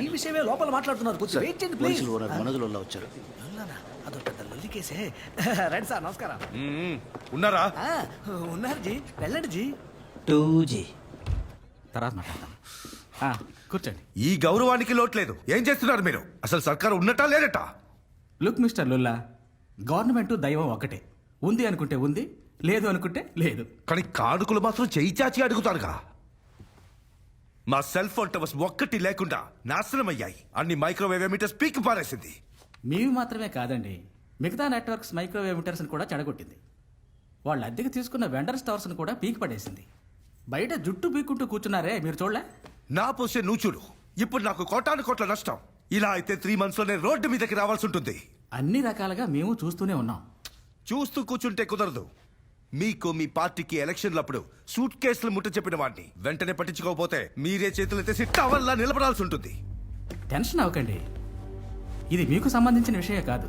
ఈ విషయమే లోపల మాట్లాడుతున్నారు. కొంచెం వెయిట్ చేయండి ప్లీజ్ ఉన్నారు మనదులలో వచ్చారు. లొల్లనా? అదో పెద్ద లొల్లి కేసే. రండి సార్ నమస్కారం. ఉన్నారా? ఆ, ఉన్నారు జీ. వెళ్ళండి జీ. Two G. తర్వాత మాట్లాడదాం ఆ, కూర్చోండి. ఈ గౌరవానికి లోట్లేదు ఏం చేస్తున్నారు మీరు? అసలు సర్కారు ఉన్నట్టా లేదట? లుక్ మిస్టర్ లుల్లా గవర్నమెంట్ దైవం ఒకటే. ఉంది అనుకుంటే ఉంది లేదు అనుకుంటే లేదు. కానీ కానుకలు మాత్రం చేయి చాచి అడుగుతారుగా. మా సెల్ ఫోన్ టవర్స్ ఒక్కటి లేకుండా నాశనం అయ్యాయి అన్ని మైక్రోవేవ్ ఎమీటర్స్ పీక్ పారేసింది. మీవి మాత్రమే కాదండి. మిగతా నెట్వర్క్స్ మైక్రోవేవ్ మీటర్స్ని కూడా చెడగొట్టింది. వాళ్ళు అద్దెకి తీసుకున్న వెండర్ స్టవర్స్ని కూడా పీక్ పడేసింది. బయట జుట్టు పీక్కుంటూ కూర్చున్నారే మీరు చూడలే? నా పోసే నువ్వు చూడు. ఇప్పుడు నాకు కోటాను కోట్ల నష్టం. ఇలా అయితే త్రీ మంత్స్లోనే రోడ్డు మీదకి రావాల్సి ఉంటుంది. అన్ని రకాలుగా మేము చూస్తూనే ఉన్నాం. చూస్తూ కూర్చుంటే కుదరదు. మీకు మీ పార్టీకి ఎలక్షన్లప్పుడు సూట్ కేసులు ముట్ట చెప్పిన వాడిని వెంటనే పట్టించుకోకపోతే మీరే చేతులు ఎత్తేసి టవల్లా నిలబడాల్సి ఉంటుంది. టెన్షన్ అవ్వకండి. ఇది మీకు సంబంధించిన విషయం కాదు.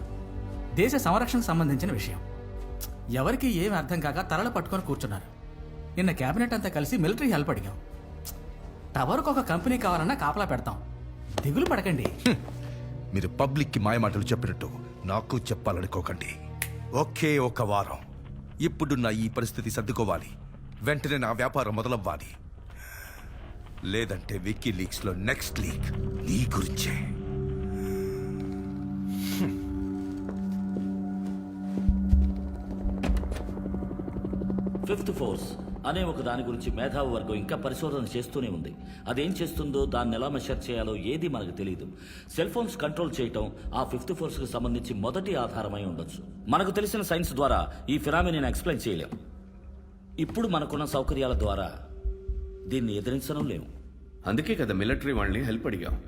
దేశ సంరక్షణకు సంబంధించిన విషయం. ఎవరికి ఏమి అర్థం కాక తలలు పట్టుకొని కూర్చున్నారు. నిన్న కేబినెట్ అంతా కలిసి మిలిటరీ హెల్ప్ అడిగాం. టవర్కు ఒక కంపెనీ కావాలన్నా కాపలా పెడతాం. దిగులు పడకండి. మీరు పబ్లిక్కి మాయమాటలు చెప్పినట్టు నాకు చెప్పాలనుకోకండి. ఒకే ఒక వారం. ఇప్పుడున్న ఈ పరిస్థితి సర్దుకోవాలి. వెంటనే నా వ్యాపారం మొదలవ్వాలి. లేదంటే విక్కీ లీక్స్లో నెక్స్ట్ లీక్ నీ గురించే. Fifth force. అనే ఒక దాని గురించి మేధావి వర్గం ఇంకా పరిశోధన చేస్తూనే ఉంది. అదేం చేస్తుందో దాన్ని ఎలా మెషర్ చేయాలో ఏది మనకు తెలియదు సెల్ ఫోన్స్ కంట్రోల్ చేయటం ఆ ఫిఫ్త్ ఫోర్స్కు సంబంధించి మొదటి ఆధారమై ఉండొచ్చు. మనకు తెలిసిన సైన్స్ ద్వారా ఈ ఫిరామిని ఎక్స్ప్లెయిన్ చేయలేం. ఇప్పుడు మనకున్న సౌకర్యాల ద్వారా దీన్ని ఎదిరించడం లేము అందుకే కదా మిలిటరీ వాళ్ళని హెల్ప్ అడిగాం.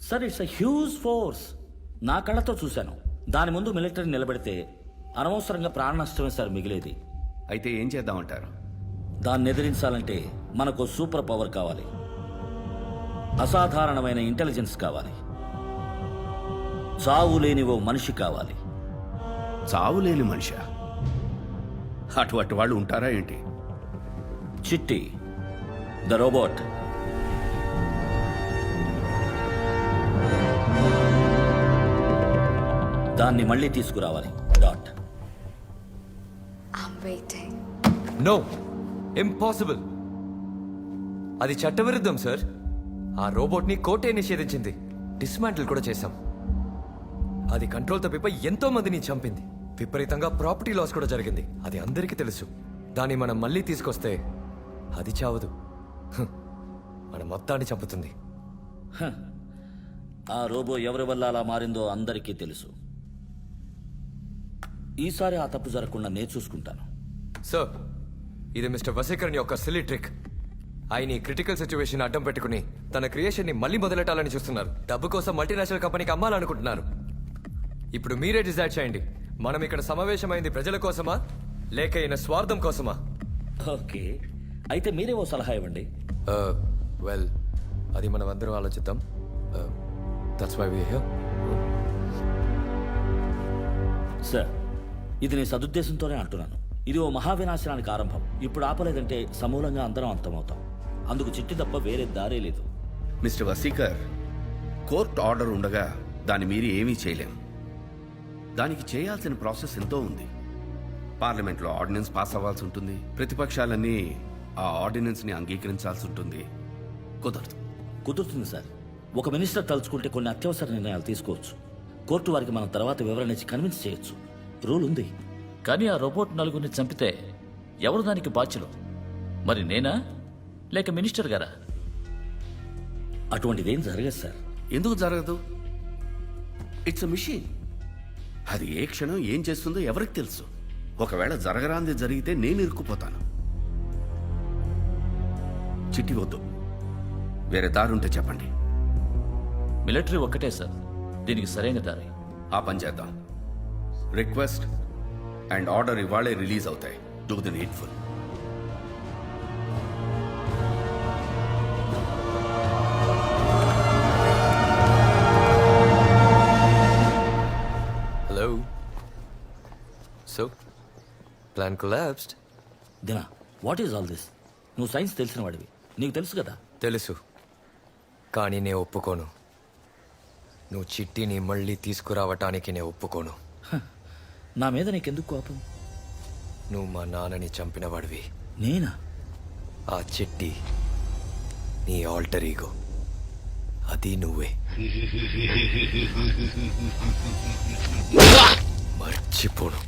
Sir it's a huge force నా కళ్ళతో చూశాను. దాని ముందు మిలిటరీ నిలబెడితే అనవసరంగా ప్రాణ నష్టమే సార్ మిగిలేది. అయితే ఏం చేద్దామంటారు? దాన్ని ఎదిరించాలంటే మనకు సూపర్ పవర్ కావాలి. అసాధారణమైన ఇంటెలిజెన్స్ కావాలి. చావు లేని ఓ మనిషి కావాలి. చావు లేని మనిషి? అటువంటి వాళ్ళు ఉంటారా ఏంటి? చిట్టి ద రోబోట్. దాన్ని మళ్ళీ తీసుకురావాలి. డాట్. నో ఇంపాసిబుల్ అది చట్టవిరుద్ధం సార్ ఆ రోబోట్ని కోర్టే నిషేధించింది. డిస్మాంటిల్ కూడా చేశాం. అది కంట్రోల్ తప్పిపోయి ఎంతో మందిని చంపింది. విపరీతంగా ప్రాపర్టీ లాస్ కూడా జరిగింది. అది అందరికీ తెలుసు. దాన్ని మనం మళ్ళీ తీసుకొస్తే అది చావదు. మన మొత్తాన్ని చంపుతుంది. ఆ రోబో ఎవరి వల్ల అలా మారిందో అందరికీ తెలుసు. ఈసారి ఆ తప్పు జరగకుండా నేను చూసుకుంటాను. సార్ ఇది మిస్టర్ వసీకరణ్ యొక్క సిలీ ట్రిక్ ఆయన ఈ క్రిటికల్ సిచ్యువేషన్ అడ్డం పెట్టుకుని తన క్రియేషన్ని మళ్ళీ మొదలెట్టాలని చూస్తున్నారు. డబ్బు కోసం మల్టీనేషనల్ కంపెనీకి అమ్మాలనుకుంటున్నారు. ఇప్పుడు మీరే డిసైడ్ చేయండి. మనం ఇక్కడ సమావేశమైంది ప్రజల కోసమా? లేక ఈయన స్వార్థం కోసమా? ఓకే. అయితే మీరే ఓ సలహా ఇవ్వండి. వెల్ అది మనం అందరం ఆలోచిద్దాం. దట్స్ వై వి సార్ ఇది నేను సదుద్దేశంతోనే అంటున్నాను. ఇది ఓ మహావినాశనానికి ఆరంభం. ఇప్పుడు ఆపలేదంటే సమూలంగా అందరం అంతమవుతాం. అందుకు చిట్టి తప్ప వేరే దారే లేదు. మిస్టర్ వసీకర్ కోర్ట్ ఆర్డర్ ఉండగా దాని మీరి ఏమీ చేయలేం. దానికి చేయాల్సిన ప్రాసెస్ ఎంతో ఉంది. పార్లమెంట్లో ఆర్డినెన్స్ పాస్ అవ్వాల్సి ఉంటుంది. ప్రతిపక్షాలన్నీ ఆ ఆర్డినెన్స్ని అంగీకరించాల్సి ఉంటుంది. కుదరదు. కుదురుతుంది సార్. ఒక మినిస్టర్ తలుచుకుంటే కొన్ని అత్యవసర నిర్ణయాలు తీసుకోవచ్చు. కోర్టు వారికి మనం తర్వాత వివరణ ఇచ్చి కన్విన్స్ చేయొచ్చు. రూల్ ఉంది. కానీ ఆ రోబోట్ నలుగురిని చంపితే ఎవరు దానికి బాధ్యులు? మరి నేనా? లేక మినిస్టర్ గారా? అటువంటిదేం జరగదు సార్. ఎందుకు జరగదు? ఇట్స్ మిషన్ అది ఏ క్షణం ఏం చేస్తుందో ఎవరికి తెలుసు. ఒకవేళ జరగరాంది జరిగితే నేను ఇరుక్కుపోతాను. చిట్టి వద్దు. వేరే దారుంటే చెప్పండి. మిలిటరీ ఒక్కటే సార్. దీనికి సరైన దారి. ఆ పని చేద్దాం. రిక్వెస్ట్ అండ్ ఆర్డర్ ఇవాళే రిలీజ్ అవుతాయి. Do the needful hello so plan collapsed దినా what is all this నువ్వు సైన్స్ తెలిసిన వాడివి. నీకు తెలుసు కదా? తెలుసు. కానీ నేను ఒప్పుకోను. నువ్వు చిట్టిని మళ్ళీ తీసుకురావటానికి నేను ఒప్పుకోను. నా మీద నీకెందుకు కోపం? నువ్వు మా నాన్నని చంపినవాడివి. నేనా? ఆ చిట్టి నీ ఆల్టర్ ఈగో. అది నువ్వే. మర్చిపోను.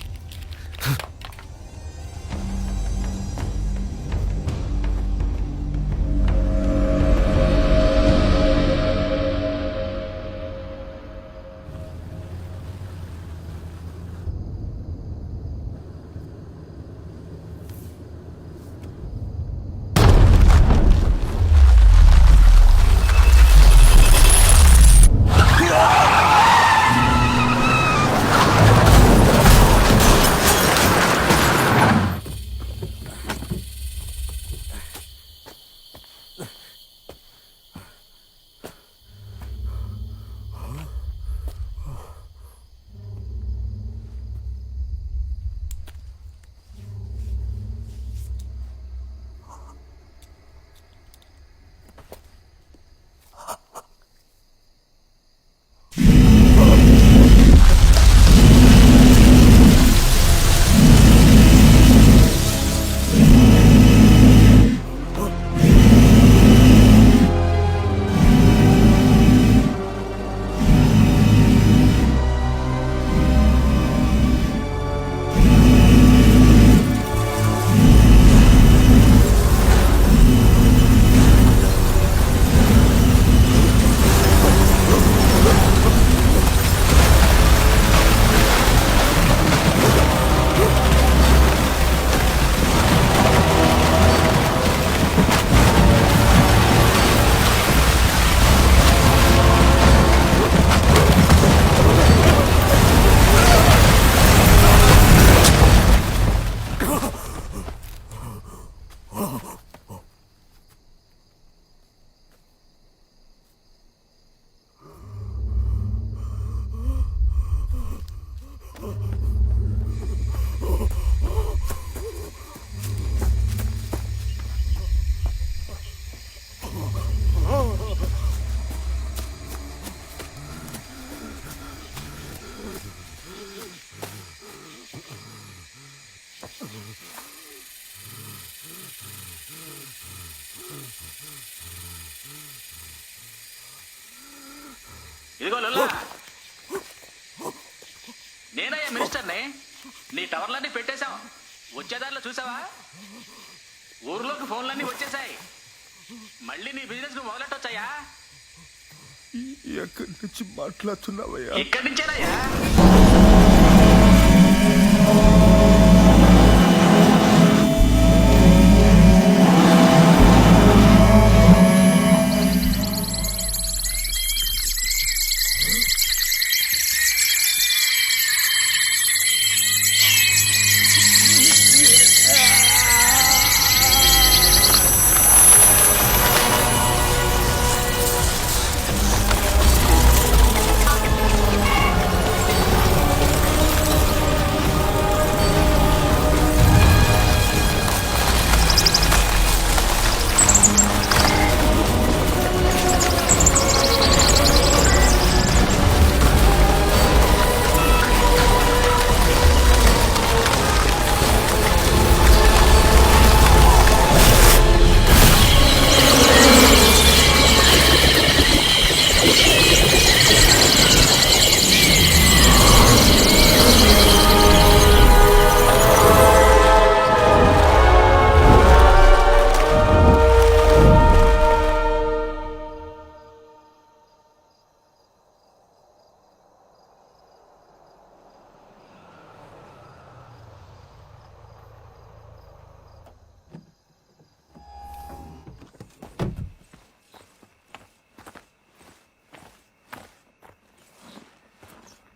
నేనయ్యా మినిస్టర్ని. నీ టవర్లన్నీ పెట్టేశాం. వచ్చేదారిలో చూసావా? ఊర్లోకి ఫోన్లన్నీ వచ్చేసాయి మళ్ళీ నీ బిజినెస్ నువ్వు మొదలెట్టొచ్చాయా? ఎక్కడి నుంచి మాట్లాడుతున్నావయ్యా? ఇక్కడి నుంచేనయ్యా?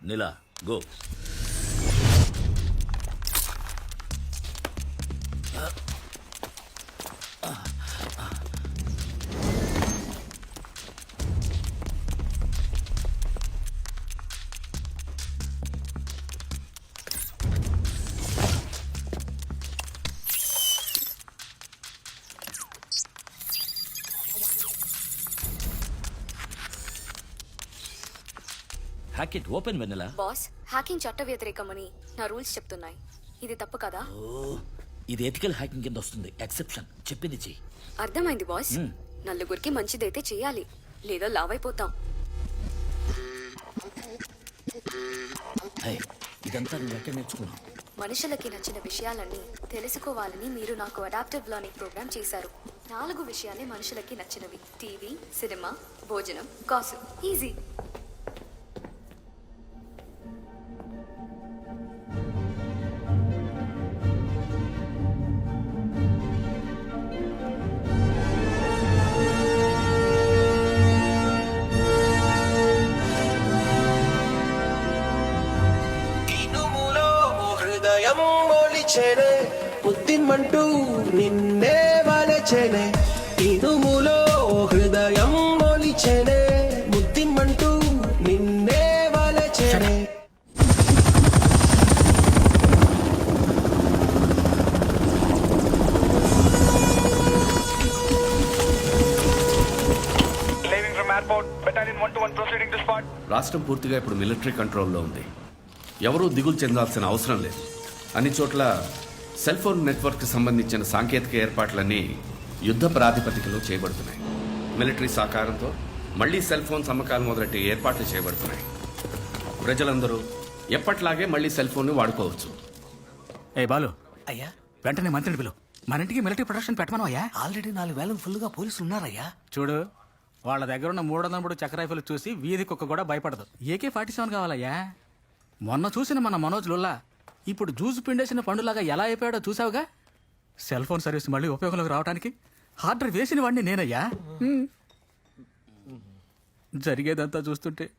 నిలా గో. హ్యాక్ ఇట్ ఓపెన్ వెన్నెలా? బాస్ హ్యాకింగ్ చట్ట వ్యతిరేకమని నా రూల్స్ చెప్తున్నాయి. ఇది తప్పు కదా? ఇది ఎథికల్ హ్యాకింగ్ కింద వస్తుంది. ఎక్సెప్షన్ చెప్పింది చెయ్యి. అర్థమైంది బాస్? నలుగురికి మంచిదైతే చేయాలి. లేదా లావైపోతాం. హే, ఇదంతా నువ్వు ఎక్కడ నేర్చుకున్నావు? మనుషులకి నచ్చిన విషయాలన్నీ తెలుసుకోవాలని మీరు నాకు అడాప్టివ్ లెర్నింగ్ ప్రోగ్రామ్ చేశారు. నాలుగు విషయాలే మనుషులకి నచ్చినవి. టీవీ సినిమా భోజనం కాసు ఈజీ మొలిచెనే బుద్ధిమంటూ నిన్నే వలచెనే ఇనుములో హృదయం మొలిచెనే బుద్ధిమంటూ నిన్నే వలచెనే Leaving from airport, battalion 121 proceeding to spot. రాష్ట్రం పూర్తిగా ఇప్పుడు మిలిటరీ కంట్రోల్లో ఉంది. ఎవరూ దిగులు చెందాల్సిన అవసరం లేదు. అన్ని చోట్ల సెల్ ఫోన్ నెట్వర్క్కి సంబంధించిన సాంకేతిక ఏర్పాట్లన్నీ యుద్ధ ప్రాతిపదికలో చేయబడుతున్నాయి. మిలిటరీ సహకారంతో మళ్ళీ సెల్ ఫోన్ అమ్మకాలు మొదలెట్టి ఏర్పాట్లు చేయబడుతున్నాయి. ప్రజలందరూ ఎప్పట్లాగే మళ్ళీ సెల్ ఫోన్ని వాడుకోవచ్చు. ఏ బాలు అయ్యా. వెంటనే మంత్రిని పిలువు మన ఇంటికి మిలిటరీ ప్రొడక్షన్ పెట్టమను అయ్యా ఆల్రెడీ నాలుగు వేల ఫుల్గా పోలీసులు ఉన్నారయ్యా. చూడు వాళ్ళ దగ్గర ఉన్న మూడు వందల మూడు చక్ర రైఫిల్ చూసి వీధి కుక్క కూడా భయపడదు. ఏకే ఫార్టీ సెవెన్ కావాలయ్యా. మొన్న చూసిన మన మనోజ్ లుల్లా ఇప్పుడు జ్యూస్ పిండేసిన పండులాగా ఎలా అయిపోయాడో చూసావుగా? సెల్ ఫోన్ సర్వీస్ మళ్ళీ ఉపయోగంలోకి రావడానికి హార్డర్ వేసిన వాడిని నేనయ్యా. జరిగేదంతా చూస్తుంటే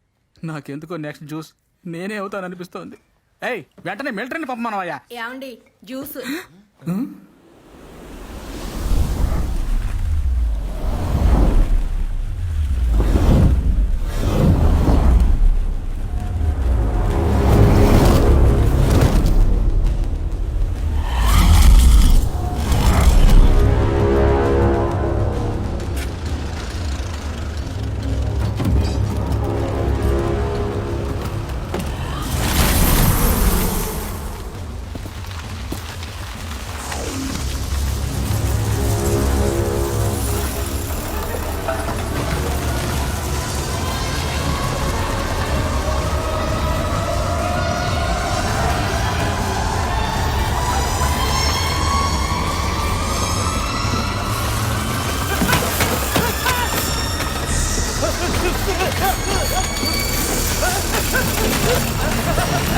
నాకెందుకో నెక్స్ట్ జ్యూస్ నేనే అవుతాననిపిస్తోంది. ఏయ్ వెంటనే మిలిటరీని పంపమనవయ్యా. ఏమండి జ్యూస్.